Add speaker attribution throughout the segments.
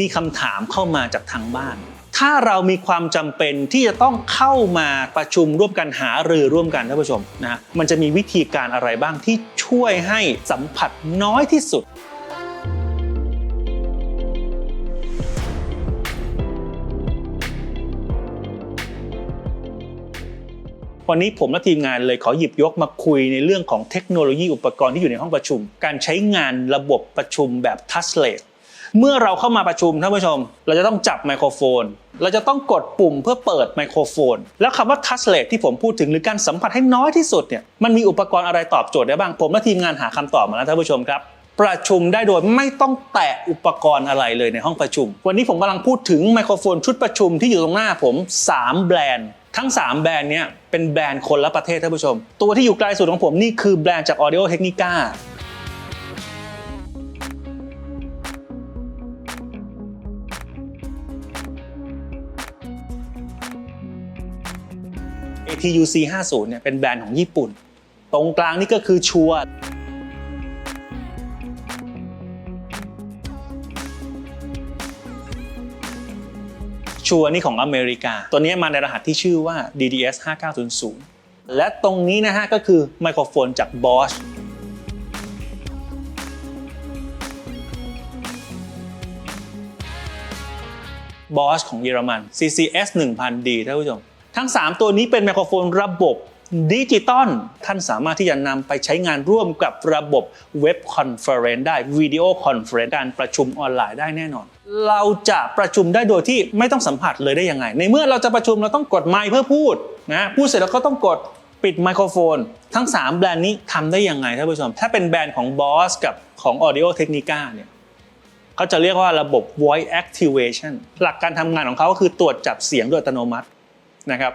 Speaker 1: มีคำถามเข้ามาจากทางบ้าน ถ้าเรามีความจำเป็นที่จะต้องเข้ามาประชุมร่วมกันหารือร่วมกันท่านผู้ชมนะฮะมันจะมีวิธีการอะไรบ้างที่ช่วยให้สัมผัสน้อยที่สุด วันนี้ผมและทีมงานเลยขอหยิบยกมาคุยในเรื่องของเทคโนโลยีอุปกรณ์ที่อยู่ในห้องประชุม การใช้งานระบบประชุมแบบทัชเลส เมื่อเราเข้ามาประชุมท่านผู้ชม เราจะต้องจับไมโครโฟน เราจะต้องกดปุ่มเพื่อเปิดไมโครโฟน แล้วคำว่าทัชเลสที่ผมพูดถึงหรือการสัมผัสให้น้อยที่สุดเนี่ยมันมีอุปกรณ์อะไรตอบโจทย์ได้บ้างผมและทีมงานหาคำตอบมาแล้วท่านผู้ชมครับประชุมได้โดยไม่ต้องแตะอุปกรณ์อะไรเลยในห้องประชุม วันนี้ผมกำลังพูดถึงไมโครโฟนชุดประชุมที่อยู่ตรงหน้าผม 3 แบรนด์ ทั้ง 3 แบรนด์เนี้ยเป็นแบรนด์คนละประเทศท่านผู้ชม ตัวที่อยู่ไกลสุดของผมนี่คือแบรนด์จาก Audio Technica ATU C50 เนี่ยเป็นแบรนด์ของญี่ปุ่น ตรงกลางนี่ก็คือชัวชัวนี่ของอเมริกา ตัวนี้มาในรหัสที่ชื่อว่า DDS 5900 และตรงนี้นะฮะก็คือไมโครโฟนจาก Bosch Bosch ของเยอรมัน CCS 1000D ท่านผู้ชม ทั้ง 3 ตัวนี้เป็นไมโครโฟนระบบดิจิตอลท่านสามารถที่จะนำไปใช้งานร่วมกับระบบเว็บคอนเฟอเรนซ์ได้วิดีโอคอนเฟอเรนซ์การประชุมออนไลน์ได้แน่นอน เราจะประชุมได้โดยที่ไม่ต้องสัมผัสเลยได้ยังไง ในเมื่อเราจะประชุมเราต้องกดไมค์เพื่อพูดนะพูดเสร็จแล้วก็ต้องกดปิดไมโครโฟน ทั้ง 3 แบรนด์นี้ทำได้ยังไงท่านผู้ชม ถ้าเป็นแบรนด์ของ Boss กับของ Audio Technica เนี่ยเขาจะเรียกว่าระบบ voice activation หลักการทำงานของเขาก็คือตรวจจับเสียงโดยอัตโนมัติ นะครับ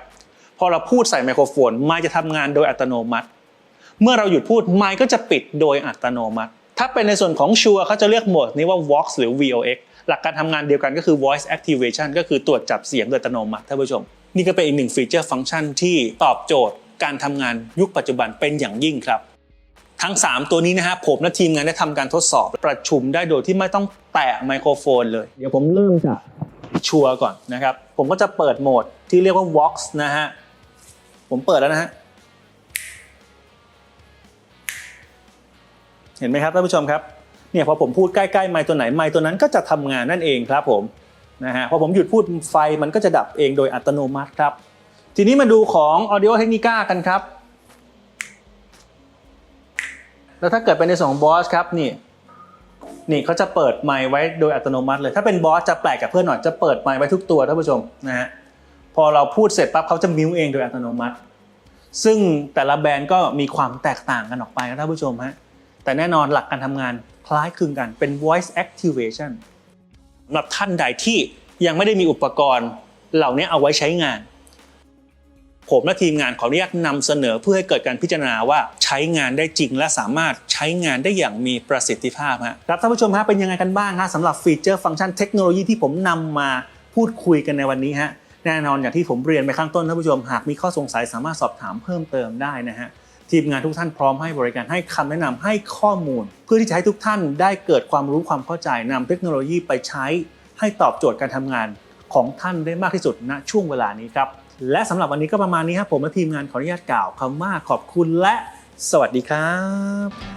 Speaker 1: พอเราพูดใส่ไมโครโฟนไมค์จะทำงานโดยอัตโนมัติ เมื่อเราหยุดพูดไมค์ก็จะปิดโดยอัตโนมัติ ถ้าเป็นในส่วนของชัวเขาจะเรียกโหมดนี้ว่า vox หรือ vox หลักการทำงานเดียวกันก็คือ voice activation ก็คือตรวจจับเสียงโดยอัตโนมัติท่านผู้ชม นี่ก็เป็นอีกหนึ่งฟีเจอร์ฟังก์ชันที่ตอบโจทย์การทำงานยุคปัจจุบันเป็นอย่างยิ่งครับ ทั้ง 3 ตัวนี้นะฮะผมและทีมงานได้ทำการทดสอบประชุมได้โดยที่ไม่ต้องแตะไมโครโฟนเลย เดี๋ยวผมเริ่มจาก ชัวร์ก่อนนะครับ ผมก็จะเปิดโหมดที่เรียกว่า Vox นะฮะ ผมเปิดแล้วนะฮะ เห็นไหมครับท่านผู้ชมครับ เนี่ยพอผมพูดใกล้ๆไมค์ตัวไหนไมค์ตัวนั้นก็จะทำงานนั่นเองครับผมนะฮะพอผมหยุดพูดไฟมันก็จะดับเองโดยอัตโนมัติครับ ทีนี้มาดูของ Audio Technica กันครับ แล้วถ้าเกิดเป็นในส่วนของบอสครับนี่ นี่เขาจะเปิดไมค์ไว้โดยอัตโนมัติเลย ถ้าเป็นบอสจะแปลกกับเพื่อนหน่อยจะเปิดไมค์ไว้ทุกตัวท่านผู้ชมนะฮะพอเราพูดเสร็จปั๊บเขาจะมิวเองโดยอัตโนมัติ ซึ่งแต่ละแบรนด์ก็มีความแตกต่างกันออกไปนะท่านผู้ชมฮะแต่แน่นอนหลักการทำงานคล้ายคลึงกันเป็น voice activation สำหรับท่านใดที่ยังไม่ได้มีอุปกรณ์เหล่านี้เอาไว้ใช้งาน ผมและทีมงานขออนุญาตนำเสนอเพื่อให้เกิดการพิจารณาว่าใช้งานได้จริงและสามารถใช้งานได้อย่างมีประสิทธิภาพฮะครับท่านผู้ชมฮะเป็นยังไงกันบ้างฮะสำหรับฟีเจอร์ฟังก์ชันเทคโนโลยีที่ผมนำมาพูดคุยกันในวันนี้ฮะแน่นอนอย่างที่ผมเรียนไปข้างต้นท่านผู้ชมหากมีข้อสงสัยสามารถสอบถามเพิ่มเติมได้นะฮะทีมงานทุกท่านพร้อมให้บริการให้คำแนะนำให้ข้อมูล เพื่อที่จะให้ทุกท่านได้เกิดความรู้ความเข้าใจนำเทคโนโลยีไปใช้ ให้ตอบโจทย์การทำงานของท่านได้มากที่สุดณช่วงเวลานี้ครับ และสำหรับวันนี้ก็ประมาณนี้ครับผมและทีมงานขออนุญาตกล่าวคำว่าขอบคุณและสวัสดีครับ